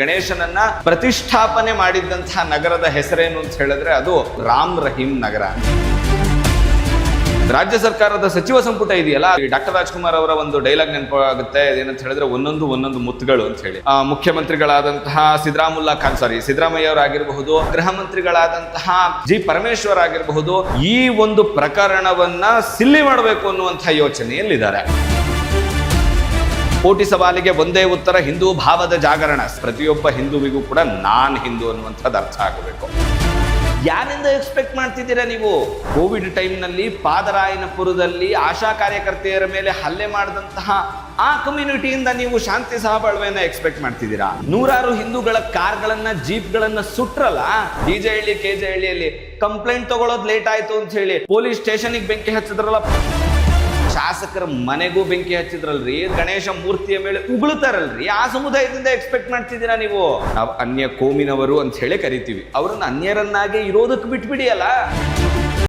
ಗಣೇಶನನ್ನ ಪ್ರತಿಷ್ಠಾಪನೆ ಮಾಡಿದ್ದಂತಹ ನಗರದ ಹೆಸರೇನು ಅಂತ ಹೇಳಿದ್ರೆ ಅದು ರಾಮ್ ರಹೀಂ ನಗರ. ರಾಜ್ಯ ಸರ್ಕಾರದ ಸಚಿವ ಸಂಪುಟ ಇದೆಯಲ್ಲ? ಡಾಕ್ಟರ್ ರಾಜ್ಕುಮಾರ್ ಅವರ ಒಂದು ಡೈಲಾಗ್ ನೆನಪಾಗುತ್ತೆ. ಏನಂತ ಹೇಳಿದ್ರೆ ಒಂದೊಂದು ಒಂದೊಂದು ಮುತ್ತುಗಳು ಅಂತ ಹೇಳಿ. ಮುಖ್ಯಮಂತ್ರಿಗಳಾದಂತಹ ಸಿದ್ದರಾಮುಲ್ಲಾ ಖಾನ್ ಸಾರಿ ಸಿದ್ದರಾಮಯ್ಯ ಅವರಾಗಿರಬಹುದು ಗೃಹ ಮಂತ್ರಿಗಳಾದಂತಹ ಜಿ ಪರಮೇಶ್ವರ್ ಆಗಿರಬಹುದು, ಈ ಒಂದು ಪ್ರಕರಣವನ್ನ ಸಿಲ್ಲಿ ಮಾಡಬೇಕು ಅನ್ನುವಂತಹ ಯೋಚನೆಯಲ್ಲಿದ್ದಾರೆ ಕೋಟಿ ಸವಾಲಿಗೆ ಒಂದೇ ಉತ್ತರ, ಹಿಂದೂ ಭಾವದ ಜಾಗರಣ. ಪ್ರತಿಯೊಬ್ಬ ಹಿಂದೂವಿಗೂ ಕೂಡ ನಾನ್ ಹಿಂದೂ ಅನ್ನುವಂಥದ್ದು ಅರ್ಥ ಆಗಬೇಕು. ಯಾರಿಂದ ಎಕ್ಸ್ಪೆಕ್ಟ್ ಮಾಡ್ತಿದ್ದೀರಾ ನೀವು? ಕೋವಿಡ್ ಟೈಮ್ನಲ್ಲಿ ಪಾದರಾಯನಪುರದಲ್ಲಿ ಆಶಾ ಕಾರ್ಯಕರ್ತೆಯರ ಮೇಲೆ ಹಲ್ಲೆ ಮಾಡಿದಂತಹ ಆ ಕಮ್ಯುನಿಟಿಯಿಂದ ನೀವು ಶಾಂತಿ ಸಹಬಾಳ್ವೆಯನ್ನ ಎಕ್ಸ್ಪೆಕ್ಟ್ ಮಾಡ್ತಿದ್ದೀರಾ? ನೂರಾರು ಹಿಂದೂಗಳ ಕಾರ್ಗಳನ್ನ, ಜೀಪ್ಗಳನ್ನ ಸುಟ್ರಲ್ಲ? ಡಿಜೆ ಹಳ್ಳಿ ಕೆಜೆ ಹಳ್ಳಿಯಲ್ಲಿ ಕಂಪ್ಲೇಂಟ್ ತಗೊಳ್ಳೋದು ಲೇಟ್ ಆಯ್ತು ಅಂತ ಹೇಳಿ ಪೊಲೀಸ್ ಸ್ಟೇಷನ್ಗೆ ಬೆಂಕಿ ಹಚ್ಚಿದ್ರಲ್ಲ. ಶಾಸಕರ ಮನೆಗೂ ಬೆಂಕಿ ಹಚ್ಚಿದ್ರಲ್ರಿ, ಗಣೇಶ ಮೂರ್ತಿಯ ಮೇಲೆ ಉಗುಳ್ತಾರಲ್ರಿ ಆ ಸಮುದಾಯದಿಂದ ಎಕ್ಸ್ಪೆಕ್ಟ್ ಮಾಡ್ತಿದ್ದೀರಾ ನೀವು? ನಾವು ಅನ್ಯ ಕೋಮಿನವರು ಅಂತ ಹೇಳಿ ಕರಿತೀವಿ. ಅವ್ರನ್ನ ಅನ್ಯರನ್ನಾಗೆ ಇರೋದಕ್ಕೆ ಬಿಟ್ಬಿಡಿ ಅಲ್ಲ.